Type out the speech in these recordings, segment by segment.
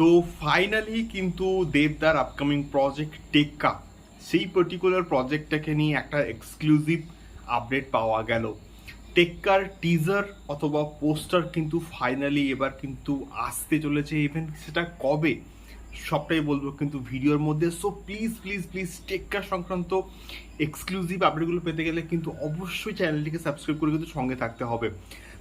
তো ফাইনালি কিন্তু দেবদার আপকামিং প্রজেক্ট টেক্কা সেই পার্টিকুলার প্রজেক্টটাকে নিয়ে একটা এক্সক্লুসিভ আপডেট পাওয়া গেল। টেক্কার টিজার অথবা পোস্টার কিন্তু ফাইনালি এবার কিন্তু আসতে চলেছে। ইভেন সেটা কবে? সবটাই বলব, কিন্তু ভিডিওর মধ্যে সো প্লিজ প্লিজ প্লিজ টেক্কা সংক্রান্ত এক্সক্লুসিভ আপডেটগুলো পেতে গেলে কিন্তু অবশ্যই চ্যানেলটিকে সাবস্ক্রাইব করে কিন্তু সঙ্গে থাকতে হবে।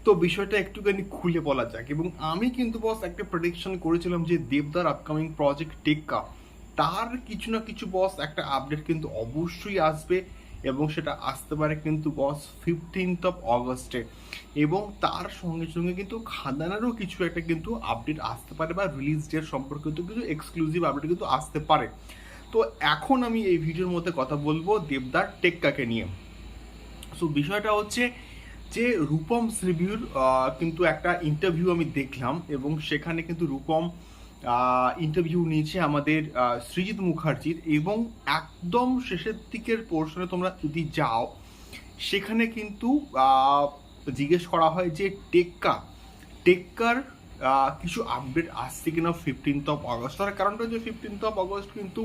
তো বিষয়টা একটুখানি খুলে বলা যাক, এবং আমি কিন্তু বস একটা প্রেডিকশন করেছিলাম যে দেবদার আপকামিং প্রজেক্ট টেক্কা, তার কিছু না কিছু বস একটা আপডেট কিন্তু অবশ্যই আসবে। এবং সেটা আসতে পারে কিন্তু বস ফিফটিন্থ অফ অগস্টে এবং তার সঙ্গে সঙ্গে কিন্তু খাদানারও কিছু একটা কিন্তু আপডেট আসতে পারে বা রিলিজ ডেট সম্পর্কিত কিছু এক্সক্লুসিভ আপডেট কিন্তু আসতে পারে। তো এখন আমি এই ভিডিওর মধ্যে কথা বলব দেবদার টেক্কাকে নিয়ে। সো বিষয়টা হচ্ছে যে রূপম রিভিউর কিন্তু একটা ইন্টারভিউ আমি দেখলাম এবং সেখানে কিন্তু রূপম ইন্টারভিউ নিয়েছে আমাদের সৃজিত মুখার্জির এবং একদম শেষের দিকের পোর্শনে তোমরা যদি যাও, সেখানে কিন্তু জিজ্ঞেস করা হয় যে টেক্কা, টেক্কার কিছু আপডেট আসছে কিনা ফিফটিন্থ অফ আগস্ট তার কারণটা যে ফিফটিন্থ অফ আগস্ট কিন্তু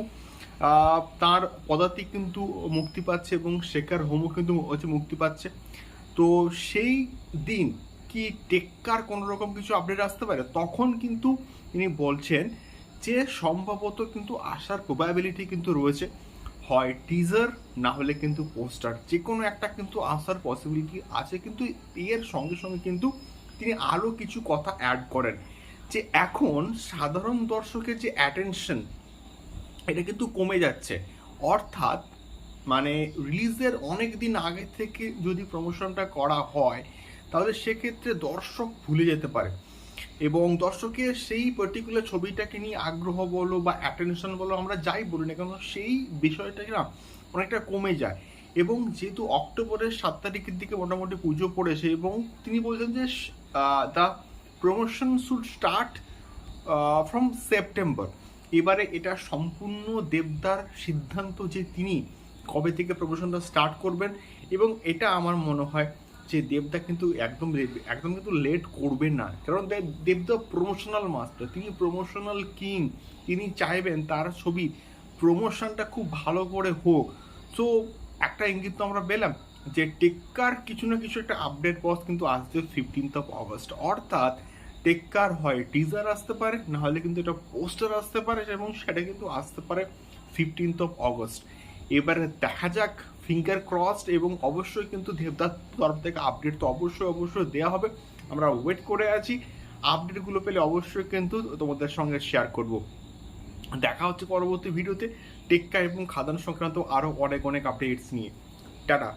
তার পদাতিক কিন্তু মুক্তি পাচ্ছে এবং শেখার হোমও কিন্তু হচ্ছে মুক্তি পাচ্ছে। তো সেই দিন কি টেক্কার কোনো রকম কিছু আপডেট আসতে পারে? তখন কিন্তু তিনি বলছেন যে সম্ভবত কিন্তু আসার প্রবাবিলিটি কিন্তু রয়েছে। হয় টিজার না হলে কিন্তু পোস্টার যে কোনো একটা কিন্তু আসার পসিবিলিটি আছে। কিন্তু এর সঙ্গে সঙ্গে কিন্তু তিনি আরও কিছু কথা অ্যাড করেন যে এখন সাধারণ দর্শকের যে অ্যাটেনশন এটা কিন্তু কমে যাচ্ছে। অর্থাৎ মানে রিলিজের অনেক দিন আগে থেকে যদি প্রমোশনটা করা হয় তাহলে সেক্ষেত্রে দর্শক ভুলে যেতে পারে। এবং দর্শকের সেই পার্টিকুলার ছবিটাকে নিয়ে আগ্রহ বলো বা অ্যাটেনশন বলো আমরা যাই বলি না কেন, সেই বিষয়টা না অনেকটা কমে যায়। এবং যেহেতু অক্টোবরের সাত তারিখের দিকে মোটামুটি পুজো পড়েছে এবং তিনি বলছেন যে the promotion should start from September এবারে এটা সম্পূর্ণ দেবদার সিদ্ধান্ত যে তিনি কবে থেকে প্রমোশনটা স্টার্ট করবেন এবং এটা আমার মনে হয় যে দেবদা কিন্তু একদম একদম কিন্তু লেট করবে না। কারণ দেবদা প্রমোশনাল মাস্টার তিনি প্রমোশনাল কিং তিনি চাইবেন তার ছবি প্রমোশনটা খুব ভালো করে হোক। সো একটা ইঙ্গিত তো আমরা পেলাম যে টেক্কার কিছু না কিছু একটা আপডেট বস কিন্তু আসবে ফিফটিন্থ অফ অগস্ট অর্থাৎ টেক্কার হয় টিজার আসতে পারে না হলে কিন্তু এটা পোস্টার আসতে পারে এবং সেটা কিন্তু আসতে পারে ফিফটিন্থ অফ অগস্ট এবারে দেখা যাক ফিঙ্গার ক্রসড এবং অবশ্যই কিন্তু দেবদার তরফ থেকে আপডেট তো অবশ্যই অবশ্যই দেওয়া হবে। আমরা ওয়েট করে আছি। আপডেটগুলো পেলে অবশ্যই কিন্তু তোমাদের সঙ্গে শেয়ার করব। দেখা হচ্ছে পরবর্তী ভিডিওতে টেক্কা এবং খাদান সংক্রান্ত আরও অনেক অনেক আপডেটস নিয়ে। টাটা।